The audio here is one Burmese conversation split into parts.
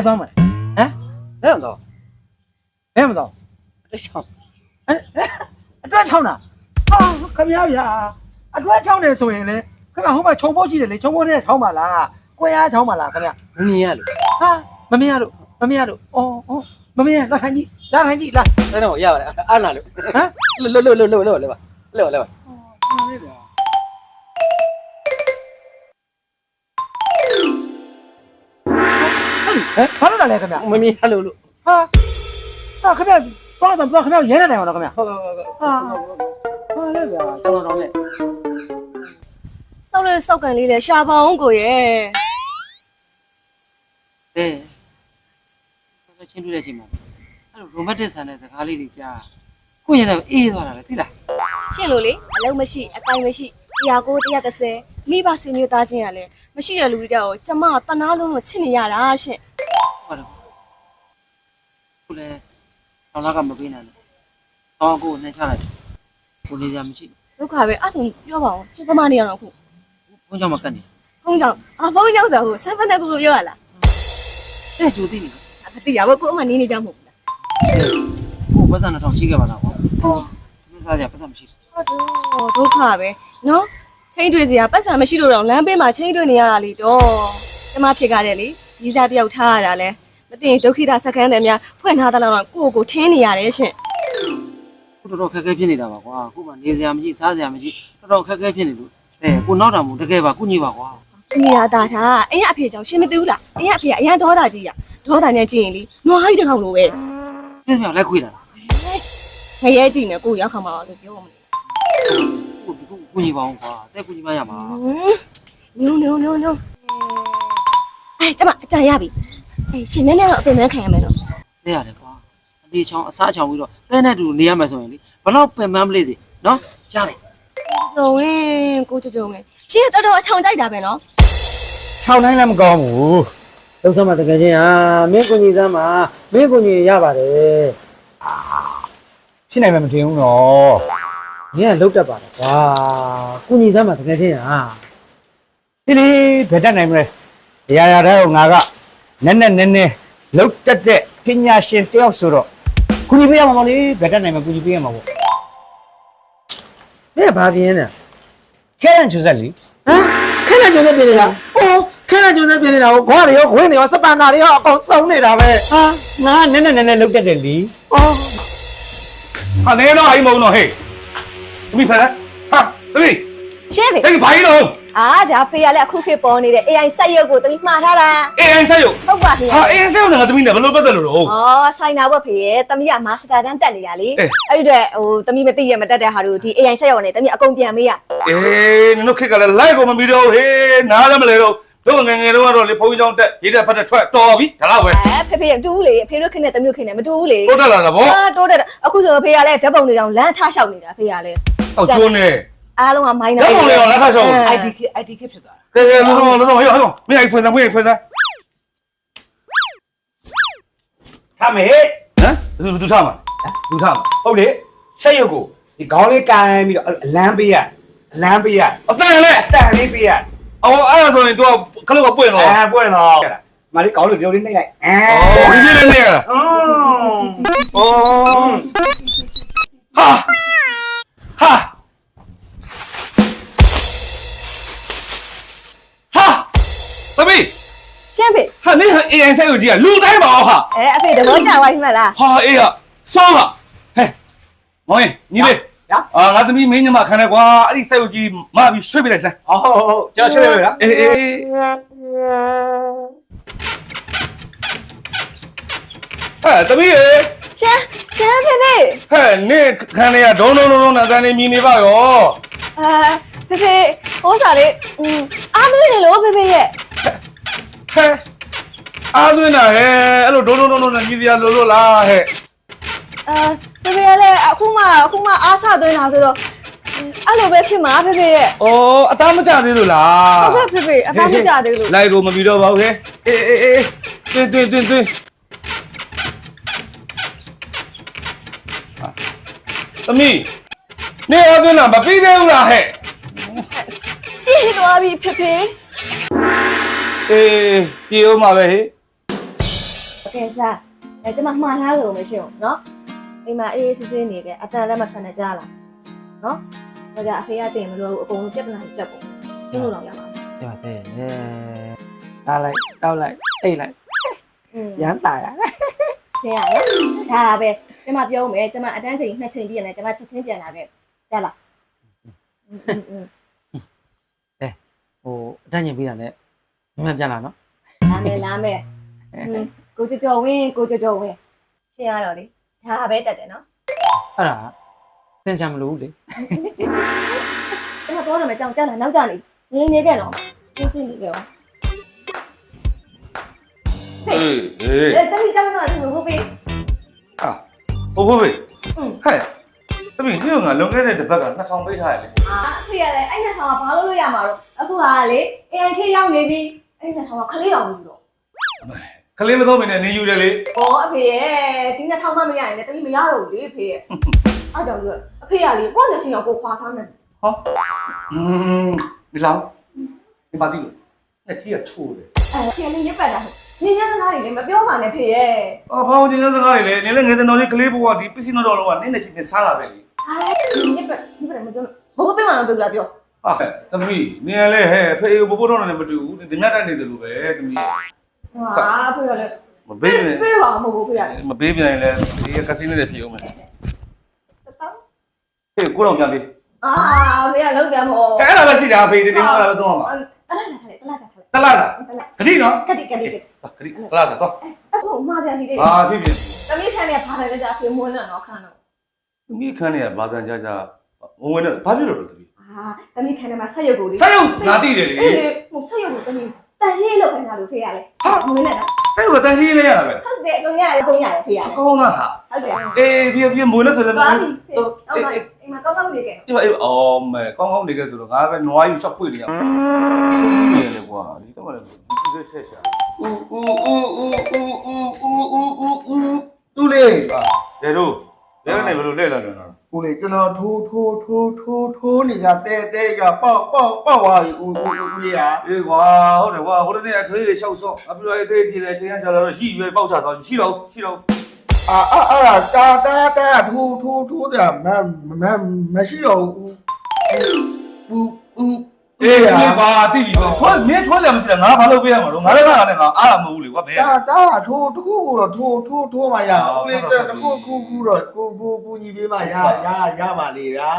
အားလုံးဘယ်သွားမလဲဟမ်လဲတော့ဘယ်မသွားအဲ့ချောင်းအတွက်ချောင်းတာဟာခမရဗျာအတွက်ချောင်းတယ်ဆိုရင်လေခမဟိုမှာခြုံပုတ်ရှိတယ်လေခြုံပုတ်တဲ့ချောင်းပါလားကွဲရချောင်းပါလားခမရမမြင်ရလို့ဟာမမရလို့မမရလို့အော်အော်မမရလာထိုင်ကြည့်လာထိုင်ကြည့်လာအဲ့တော့ရပါတယ်အားနာလို့ဟမ်လွတ်လွတ်လွတ်လွတ်လွတ်လွတ်ပါလွတ်လွတ်ပါ ဟမ်ဘာလို့လာလဲခင်ဗျာမမြင်ရလို့လို့ဟာဟာခင်ဗျာဘာသာဘာခင်ဗျာရဲနေတယ်မလားခင်ဗျာဟုတ်ဟုတ်ဟုတ်ဟာဟာလေဗျာကျွန်တော်တော့လေစောက်တဲ့စောက်ကန်လေးလည်းရှာပါအောင်ကိုရဲ့အဲဆက်ချင်းတွေ့တဲ့အချိန်မှာအဲ့လို romantic ဆန်တဲ့စကားလေးတွေကြားကိုရင်တော့အေးသွားတာပဲသိလားရှင့်လို့လေအလုံးမရှိအကိုင်မရှိတရားကိုတရားတစ်ဆယ်မိဘဆွေမျိုးသားချင်းရလဲမရှိတဲ့လူတွေတော့ကျမတနာလုံးလို့ချစ်နေရတာရှင့်ဟုတ်တယ်ကို လည်းဆောင်းလာကမပေးနိုင်ဘူးဆောင်းကိုနှိမ့်ချလိုက်ကိုနေစရာမရှိဒုက္ခပဲအဲ့ဆိုပြောပါအောင်ရှင်ပမနေရတော့ခုဘူးဘုန်းကြောင့်မကတ်နေဖုန်းကြောင့်အာဖုန်းကြောင့်ဆိုဟိုဆက်ဖက်နဲ့ကိုကိုပြောရလားတဲ့ကြိုသိနေအမသိရဘူးကိုအမနေနေကြမဟုတ်ဘူးလားကိုပတ်စံတစ်ထောင်ရှိခဲ့ပါလားဟောဒီစားကြပတ်စံမရှိဟုတ်တော့ဒုက္ခပဲနော်ချင်းတွေ့စရာပတ်စံမရှိလို့တော့လမ်းဘေးမှာချင်းတွေ့နေရတာလေတော့ကျမဖြစ်ကြတယ်လေကြီးစားတယောက်ထားရတာလဲ မသိရင်ဒုက္ခိတစကန်းတယ်များဖွင့်ထားတဲ့လောက်တော့ကိုယ့်ကိုထင်းနေရတယ်ရှင့်ဘူးကိုတော်တော်ခက်ခဲဖြစ်နေတာပါကွာကိုမှနေစရာမရှိစားစရာမရှိတော်တော်ခက်ခဲဖြစ်နေလို့အဲကိုနောက်တာမို့တကယ်ပါကုညီပါကွာညီရတာဒါအိမ်ကအဖေကြောင့်ရှင်မသိဘူးလားအိမ်ကအဖေကအရန်ဒေါသကြီးရဒေါသနဲ့ကြည့်ရင်လေနွားကြီးတစ်ကောင်လိုပဲပြည့်စုံလက်ခွေးတာလားငရဲကြည့်မယ်ကိုရောက်ခါမှာလို့ပြောမလို့ကိုကိုကုညီပါအောင်ကွာတဲ့ကုညီမရမှာညိုးညိုးညိုးညိုးအဲကျမအကြံရပြီ အဲရှင်နဲ့နဲ့တော့အပင်မခံရမယ်နော်တဲ့ရတယ်ကွာအလေးချောင်းအစားချောင်းပြီးတော့တဲ့နဲ့တူနေရမယ်ဆိုရင်လေဘလောက်ပင်ပန်းမလေးစီနော်ရတယ်ကြုံဝင်ကိုကြုံဝင်ရှင်ကတော်တော်အချောင်ကြိုက်တာပဲနော်6နိုင်လည်းမကောင်းဘူးလုံးစမ်းမတကယ်ချင်းဟာမင်းကုညီစမ်းမှာမင်းကုညီရပါတယ်ဖြစ်နိုင်မှမထင်ဘူးနော်မင်းကလုတ်တတ်ပါတယ်ကွာကုညီစမ်းမှာတကယ်ချင်းဟာဒီလေဘယ်တတ်နိုင်မလဲရရတဲ့ဟိုငါက နက်နက်နဲနဲလောက်တက်တဲ့ပညာရှင်တယောက်ဆိုတော့ကုညီပေးရမှာမလို့ဘယ်တတ်နိုင်မှာကုညီပေးရမှာပေါ့မင်းကဘာပြင်းနေခဲရန်ချူဆက်လီဟမ်ခဏကျုံနေပြနေတာအိုးခဏကျုံနေပြနေတာကိုခွားတွေရောခွေးတွေရောစပန်နာတွေရောအကုန်စုံနေတာပဲဟာငါကနက်နက်နဲနဲလောက်တက်တယ်လီအော်ဟာနေတော့အိမ်မုံတော့ဟေးသမီးဖက်ဟာသမီးရှင်းပြီအဲ့ဒီဘာကြီးတော့ အာဒါဖေးရလဲအခုခေတ်ပေါ်နေတဲ့ AI စက်ရုပ်ကိုတမီမှားထားတာအေးအိမ်ဆက်ရုပ်ဟုတ်ပါခင်ဗျာဟာအေးဆက်ရုပ်နဲ့သမီးနဲ့ဘယ်လိုပတ်သက်လို့လဲဩဆိုင်နာဘတ်ဖေးရဲ့တမီကမာစတာတန်းတက်နေတာလေအေး အဲ့ဒီတော့ဟိုတမီမသိရမတက်တဲ့ဟာတို့ဒီ AI စက်ရုပ်နဲ့တမီအကုန်ပြန်မေးရအေးနင်တို့ခက်ကလည်း like ကိုမပြီးတော့ဟေးနားလည်းမလဲတော့တို့ငယ်ငယ်တော့ကတော့လေဖုန်းကြောင်းတက်ရေးတဲ့ဖက်တဲ့ထွက်တော်ပြီဒါတော့ပဲအဲဖေဖေကတူးလေဖေတို့ခင်နဲ့တမျိုးခင်နဲ့မတူဘူးလေဟုတ်တယ်လားဗောအာတိုးတယ်အခုဆိုဖေကလည်းဓာတ်ပုံတွေတောင်လမ်းထားလျှောက်နေတာဖေကလည်းအောက်ကျိုးနေ အားလုံးကမိုင်းနာဓာတ်ပုံလေးရောလက်ခါရှောင်း IDK IDK ဖြစ်သွားတာကဲကဲလုံးလုံးလုံးဟေးဟေးမင်းအိမ်ဖွင့်စမ်းဖွင့်ဖွင့်စမ်းထားမယ်ဟမ်ဘယ်သူထားမှာလူထားမှာဟုတ်လေစက်ရုပ်ကိုဒီခေါင်းလေးကန်ပြီးတော့အလန်းပေးရအလန်းပေးရအတန်လေအတန်လေးပေးရအော်အဲ့ဒါဆိုရင်တို့ကခလုတ်ကပွင့်တော့အဲပွင့်တော့မလေးခေါင်းလေးပြုံးလေးနှိပ်လိုက်အဲအော်ဒီနေ့နေရအင်း AI ဆက်ကိုကြည့်ရလူတိုင်းပါအောင်ဟာအဲအဖေသဘောကျသွားပြီမလားဟာအေးဟာစောပါဟဲ့မောင်ရင်ညီလေးညာအာငါသမီးမင်းညမခံနေကွာအဲ့ဒီဆက်ကိုကြည့်မပြီးရွှေ့ပြလိုက်စမ်းအော်ဟုတ်ဟုတ်ကျွန်တော်ရှင်းလိုက်ပြီလားအေးအေးဟဲ့သမီးရေရှမ်းရှမ်းဖေဖေဟဲ့နေခံနေရဒုံဒုံဒုံဒုံနဲ့တန်းနေမြင်နေပါရောအာဖေဖေဟိုးစားလေးอืมအားသွေးနေလို့ဖေဖေရဲ့ဟဲ့ အားသွင်းတာဟဲ့အဲ့လိုဒုံဒုံဒုံဒုံနဲ့မြည်စရာလို့လို့လားဟဲ့အာဖေဖေကလည်းအခုမှအခုမှအားစသွင်းတာဆိုတော့အဲ့လိုပဲဖြစ်မှာဖေဖေရဲ့ဩအသားမကြသေးလို့လားဟုတ်ကဲ့ဖေဖေအသားမကြသေးလို့လိုက်ကိုမပြီးတော့ပါဘူးဟဲ့အေးအေးအေးတွင်းတွင်းတွင်းတွင်းသမီးနေအားသွင်းတာမပြီးသေးဘူးလားဟဲ့ပြေးသွားပြီဖေဖေအေးပြေဦးမှာပဲဟေး ကယ်စားအဲကျမမှားထားလို့မရှိဘူးနော်အိမ်မှာအေးအေးဆေးဆေးနေခဲ့အတန်လည်းမထွက်နဲ့ကြားလားနော်ဒါကြအဖေကတင်မလို့အကုန်လုံးပြဿနာတက်ပုံရှင်းလို့တော့ရမှာ ပြတဲ့လေစားလိုက်တောက်လိုက်အိတ်လိုက် อืม ရမ်းตายရ ရှင်းရနော်ဒါပဲကျမပြောမယ်ကျမအတန်းချိန်နှစ်ချိန်ပြည့်နေကျမချက်ချင်းပြန်လာခဲ့ကြားလားอืมอืม ဟိုအတန်းကျင်ပြီးတာနဲ့မြန်ပြန်လာနော် လာမယ်လာမယ်อืม ကိုကြကြော်ဝင်းကိုကြကြော်ဝင်းရှင်းရတော့လေဒါပဲတက်တယ်နော်အဲ့ဒါသင်ချင်မလို့လေကျမပြောရမယ်ကြောင်ကြားလာနောက်ကြနေငင်းနေခဲ့တော့သိစိနေခဲ့ပါအေးအေးအဲတမီကြောင်တော့ဒီဘုပေးဟာဟိုဘိုးဘေးอืมဟဲ့တမီးဒီကငါလွန်ခဲ့တဲ့တစ်ပတ်က2000ပေးထားရလေအာအဖေရတယ်အဲ့နှစ်ထောင်ကဘာလို့လို့ရမှာတော့အခုဟာလေ ANK ရောက်နေပြီအဲ့နှစ်ထောင်ကခလေးအောင်လို့ ကလေးမသုံးမင်းနဲ့နေယူတယ်လေ။ဩအဖေရဲ့ဒီနှစ်ထောင်မှမရရင်လည်းတမီးမရတော့ဘူးလေအဖေရဲ့။အားကြောင့်ပြောအဖေကလေကိုယ့်လက်ချင်းရောက်ကိုခွာစားမယ်ဟောอืมဒီလောက်ဒီပါတီလက်ကြီးကချိုးတယ်။အဲဖေလည်းရပတ်တာ။နင်းရစကားတွေလည်းမပြောပါနဲ့ဖေရဲ့အော်ဘောင်းဒီနေ့စကားလေနေလည်းငယ်တဲ့တော်လေးကလေးဘွားဒီပစ္စည်းတော်လုံးကနင်းနေချင်းစားလာပဲလေ။ဟာညပတ်ညပတ်မပြောဘိုးပေးမှမပြောလားပြောဟာတမီးနေရလဲဟဲ့ဖေဘဘတော်နဲ့မတူဘူးဒီမြတ်တိုက်နေတယ်လို့ပဲတမီး။ ဟာအဖေကလည်းမပေးနဲ့ပေးပါမဟုတ်ဘူးဖေရတယ်မပေးပြန်ရင်လည်းဒီကစီနေနဲ့ဖြစ်အောင်မယ်။တောင်းဟေးကိုတော့ပြန်ပေးအာဖေကလောက်ပြန်မို့အဲ့ဒါပဲရှိတာဖေဒီတင်းမှာပဲတော့မှာတလားထားလေတလားထားလေတလားလားတလားဂတိနော်ကတိကတိကတိဂတိတလားတော့အခုမှားစရာရှိသေးတယ်ဘာဖြစ်ဖြစ်။တမီးခံနေဖားတယ်ကြဖေမွန်းတော့ခါတော့မိခန်းနေကဘာတန်ကြကြဝင်ဝင်နဲ့ဘာဖြစ်လို့လဲတမီးအာတမီးခံနေမှာဆက်ရုပ်ကိုလေဆက်ရုပ်ငါတိတယ်လေအေးလေဟိုဆက်ရုပ်ကိုတမီး တန်ရှင်းလောက်ခိုင်းတာလို့ဖေရလေဟာမွေးနဲ့နော်ဆက်ရုပ်ကတန်ရှင်းလေးရတာပဲဟုတ်တယ်အကုန်ရတယ်အကုန်ရတယ်ဖေရလေကောင်းလားဟာဟုတ်တယ်အေးပြပြမွေးနဲ့ဆိုလည်းပါပြီဖေဟုတ်ပါအိမ်မှာကောင်းကောင်းနေခဲ့ဒီမှာအေးအော်မဲကောင်းကောင်းနေခဲ့ဆိုတော့ငါပဲနွားယူရှောက်ဖွေနေရအောင်နေလေကွာဒီတော့လည်းဒီလိုဆက်ရှာဦးဦးဦးဦးဦးဦးဦးဦးဦးဦးဦးလေဒေတို့လဲနေဘလို့လဲလာတယ်နော် ဦးလေကျွန်တော်ထိုးထိုးထိုးထိုးထိုးနေကြတဲတဲကပေါက်ပေါက်ပေါက်သွားပြီဦးဦးဦးလေးဟာအေးကွာဟုတ်တယ်ကွာဟိုတနေ့အထွေးတွေရှောက်ဆော့အပြိုအေးသေးကြီးလေချိန်ရကြတော့ရှိရွယ်ပေါက်ချသွားရှိတော့ရှိတော့အာအာအာတာတာတာထိုးထိုးထိုးကြမမမရှိတော့ဘူးဦးဦး အေးဒီကွာတိပြီကွာဟောမင်းထွန်းတယ်မရှိလားငါဘာလုပ်ပေးရမှာလို့ငါလည်းငါလည်းငါအားလာမဟုတ်ဘူးလေကွာဘယ်တာတာထိုးတခုခုတော့ထိုးထိုးထိုးမှရဦးလေတခုခုခုတော့ကိုကိုကိုညီပေးမှရရရပါလေဗျာ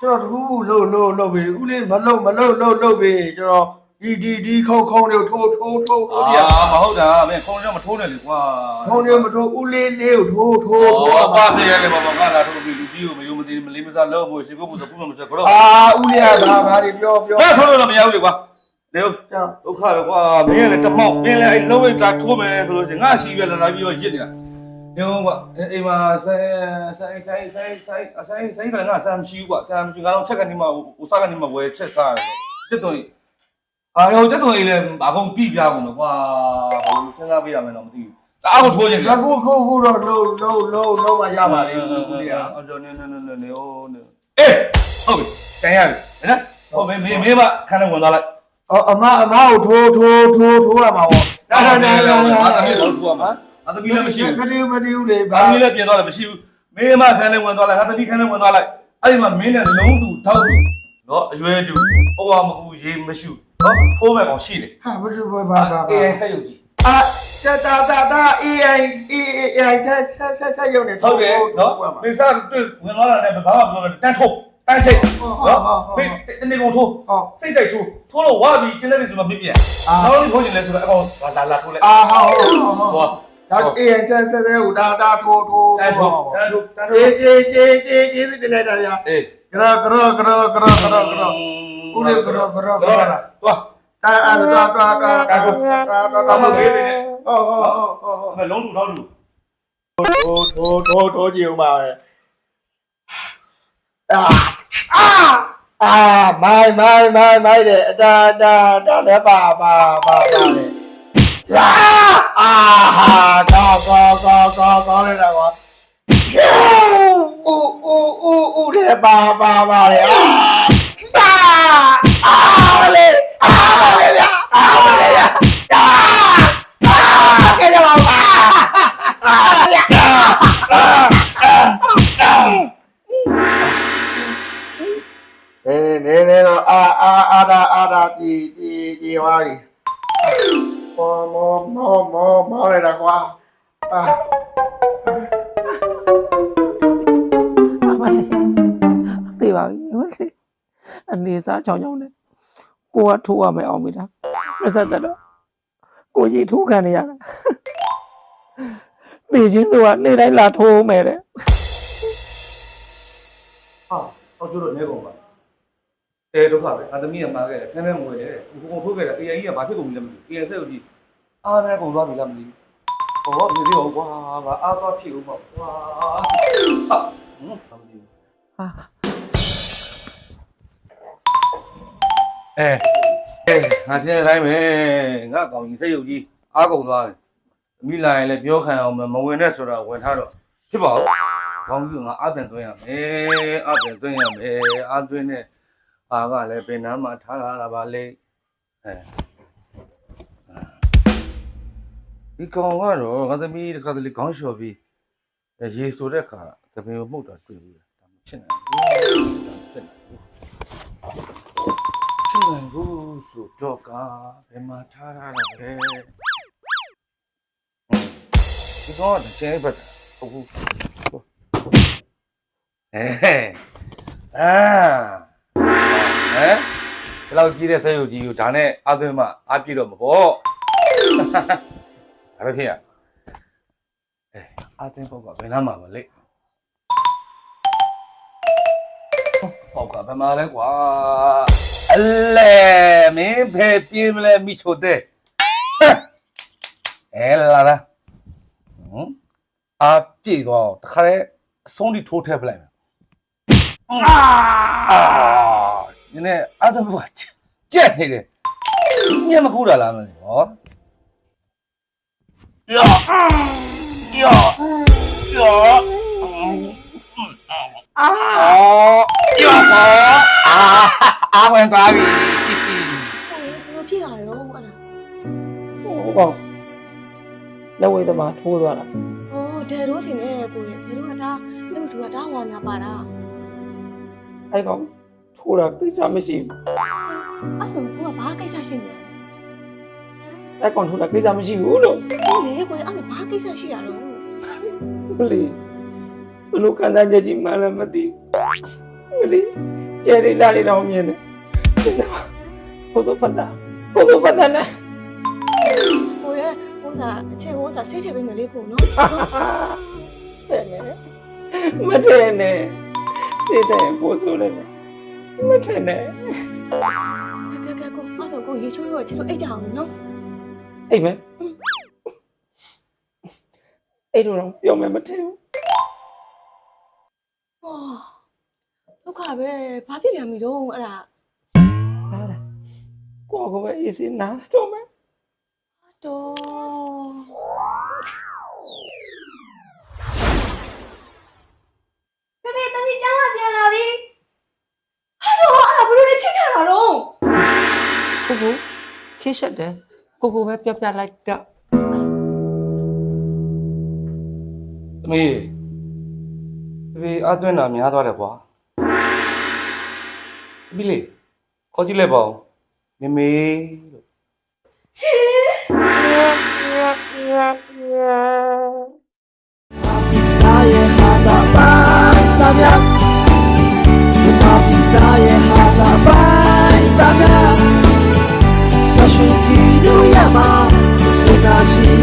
ကျွန်တော်တခုခုလှုပ်လှုပ်လှုပ်ပြီဦးလေးမလှုပ်မလှုပ်လှုပ်လှုပ်ပြီကျွန်တော်ဒီဒီဒီခုံခုံတွေထိုးထိုးထိုးဦးလေးအာမဟုတ်တာမင်းခုံးရမထိုးနဲ့လေကွာထုံးနေမထိုးဦးလေးလေးကိုထိုးထိုးထိုးဟောပါပါပြရတယ်ဘာဘာငါလာထိုးပြီးလူ ကြီးကိုမယုံမသိမလေးမစားလို့ဖို့ရှိကိုဖို့စပူမစကတော့အာဦးလေးကဘာဘာတွေပြောပြောဘယ်ထိုးလို့မရဘူးလေကွာနေကျွန်ဒုက္ခပဲကွာမင်းလည်းတမောက်မင်းလည်းအဲ့လုံးဝတာထိုးမယ်ဆိုလို့ရှိရင်ငါရှိပဲလာလာပြီးတော့ရစ်နေတာနေဟုတ်ကွာအိမ်မှာဆိုင်ဆိုင်ဆိုင်ဆိုင်ဆိုင်ဆိုင်ဆိုင်ကငါဆမ်ရှိကွာဆမ်ရှိကတော့ချက်ကနေမှဟိုစားကနေမှဝယ်ချက်စားတယ်တက်တော့အာရောတက်တော့အိမ်လည်းအကုန်ပြပြကုန်တော့ကွာဘာလို့စဉ်းစားပေးရမယ်တော့မသိဘူး တအားကိုထိုးခြင်းတော်လေခုခုခုတော့လုံးလုံးလုံးလုံးမရပါလေဦးလေးကအော်ကျွန်တော်နေနေနေနေဟိုနေအေးဟုတ်ပြီတန်ရပြီနော်ဟုတ်ပြီမင်းမင်းမခန်းထဲဝင်သွားလိုက်အော်အမအမကိုထိုးထိုးထိုးထိုးရမှာပေါ့ဒါဒါဒါဒါငါသမီးတော့ထူအောင်ငါသမီးလည်းမရှိဘူးမတီးမတီးဦးလေ။ဘာမီးလည်းပြင်သွားလည်းမရှိဘူး။မင်းမခန်းလည်းဝင်သွားလိုက်ငါသမီးခန်းလည်းဝင်သွားလိုက်။အဲ့ဒီမှာမင်းနဲ့လုံးတူထောက်တူနော်အရွယ်တူဟိုကမကူရေးမရှိဘူးနော်ဖိုးမဲ့ကောင်ရှိတယ်ဟာဘယ်လိုပဲဘာဘာ။ AI ဆက်ရုပ်ကြီး အာတာတာတာတာ AI AI ဆက်ဆက်ဆက်ဆက်ရုံနဲ့ဟုတ်တယ်နော်။ဒီစားတွေ့ဝင်သွားတာနဲ့ဘာမှမပြောနဲ့တန်းထုတ်တန်းချိတ်နော်။မင်းတနေ့ကောင်ထိုးဟုတ်စိတ်ကြိုက်ထိုးထိုးလို့ဝါပြီးကျင်းတဲ့ပြီဆိုမှမပြည့်။နောက်လို့ထိုးချင်လဲဆိုတော့အကောင်လာလာထိုးလိုက်အာဟုတ်ဟုတ်ဟုတ်ဟောဒါ AI ဆက်ဆက်ဆက်ဟိုဒါဒါထိုးထိုးတန်းထုတ်တန်းထုတ်တန်းထုတ်အေးအေးအေးအေးအေးဒီနေတာရအေးကရကရကရကရကရကရဦးလေးကရကရကရသွား အဲအဲတော်တော်တော်တော်တော်တော်တော်မဟုတ်သေးနဲ့ဟောဟောဟောဟောမလုံးလူတော့လူထိုးထိုးထိုးထိုးကြည့်ဦးပါပဲအာအာအာမိုင်မိုင်မိုင်မိုင်တဲ့အတာတာတာလည်းပါပါပါပါလေလာအာဟာကောကောကောကောကောလည်းတော့ကောอูอูอูอูเลยบาบาบาเลยอ้าอ้าเลย အားပါလေဗျာအားပါလေဗျာအာအာကဲကြပါဦးအာအာဗျာနေနေနေတော့အာအာအာဒါအာဒါဒီဒီဒီဟွာဒီမောမောမောမောမောရတာကွာအာအားပါလေသိပါပြီဟုတ်လေအနေစားချောင်းချောင်းနဲ့ ကိုကထိုးရမယ်အောင်မိတာပြဿနာတော့ကိုကြီးထိုးခံနေရတာသိချင်းသူကနေတိုင်းလာထိုးမယ်တဲ့ဟာတော့ကျတော့နေကုန်ပါအဲဒုက္ခပဲငါသမီးကမှာခဲ့တယ်ခန်းထဲမဝင်တယ်ကိုကုန်ထိုးခဲ့တယ် AI ကြီးကဘာဖြစ်ကုန်ပြီလဲမသိဘူး AI ဆက်ကိုကြည့်အားနဲ့ကုန်သွားပြီလားမသိဘူးဟောမသိဘူးကွာငါအားသွားဖြစ်ဦးပေါ့ကွာဟာဟ အဲအဲငါတင်တဲ့အတိုင်းပဲငါကောင်ကြီးစိတ်ယုတ်ကြီးအားကုန်သွားတယ်မိလာရင်လည်းပြောခံအောင်မဝင်နဲ့ဆိုတာဝင်ထားတော့ဖြစ်ပါဘူးကောင်းကြီးကငါအပြန်သွင်းရမယ်အပြန်သွင်းရမယ်အသွင်းနဲ့အာကလည်းပင်နာမှာထားလာတာပါလေအဲဒီကောင်ကတော့ငါသမီးတစ်ခါတလေခေါင်းလျှော်ပြီးရေဆိုတဲ့ခါသမီးကိုမှုတ်တာတွေ့ဘူးဒါမှဖြစ်နေတယ် နေဘူးချစ်နိုင်ဘူးဆိုတော့ကဘယ်မှာထားရတာလဲဒီတော့တစ်ချိန်ပဲဟုတ်ဘူးအဲအာဟဲ့ဒီလောက်ကြီးတဲ့ဆဲယုတ်ကြီးကိုဒါနဲ့အသွင်းမှအပြည့်တော့မပေါ့အဲ့ဒါဖြစ်ရအဲအသွင်းပေါ့ကဘယ်နားမှာမလဲပေါ့ကဘယ်မှာလဲကွာ အလဲမင်းဖယ်ပြင်းမလဲမိချိုတဲ့ဟမ်အဲလာလာဟမ်အာပြည့်သွားတခါလေအဆုံးထိထိုးထည့်ပလိုက်မယ်အာနည်းနည်းအတဘကြက်နေတယ်ညမကူတာလားမလဲဟောယောယောယောအာအော်ယောအာ အာဝင်သွားပြီဟိုရေဘယ်လိုဖြစ်လာတော့အဲ့ဒါဟိုကောင်လက်ဝဲသမားထိုးသွားတာ။အော်ဒဲတို့ထင်တယ်ကိုရဲ့ဒဲတို့ကဒါလှုပ်ထူတာဒါဝါနာပါတာအဲ့ကောင်ထိုးတာကိစ္စမရှိဘူး။အဲ့ဆိုကိုကဘာကိစ္စရှိနေလဲအဲ့ကောင်ထိုးတာကိစ္စမရှိဘူးလို့။ဟုတ်လေကိုရဲ့အဲ့ဒါဘာကိစ္စရှိရတော့လို့မလီဘလို့ခံစားချက်ကြီးမှလည်းမသိမလီကျယ်ရီလာရီတော့မြင်တယ် ဘုဒ္ဓဖတ်တာဘုဒ္ဓဖတ်တာနဲ့။ကိုရဲ့ဟိုစားအချက်ဟိုစားစိတ်ထည့်ပေးမယ်လေကိုနော်တဲ့နဲ့မတဲ့နဲ့စိတ်တယ်ပို့ဆိုးတယ်မတဲ့နဲ့။ကဲကဲကိုအဲ့ဆိုကိုရေချိုးလို့ချစ်လို့အိတ်ကြအောင်လေနော်အိမ်မဲအဲ့လိုတော့ပြောမယ်မထင်ဘူး။ဟောဒုက္ခပဲဘာဖြစ်ပြန်ပြီတော့အဲ့ဒါနားလား ကိုယ့်ကိုယ်ပဲအေးစင်းနားတော့မယ်တော့ဖေဖေတမီးကျောင်းကပြန်လာပြီ။ဟယ်လိုအဲ့ဒါဘယ်လိုလဲချိန်ချတာတော့ကိုကိုခေရှက်တယ်ကိုကိုပဲပြပြလိုက်တော့သမီးသမီးအသွင်းတာများသွားတယ်ကွာသမီးလေးခေါ်ကြည့်လိုက်ပါဦး မေမေလို့ရှင်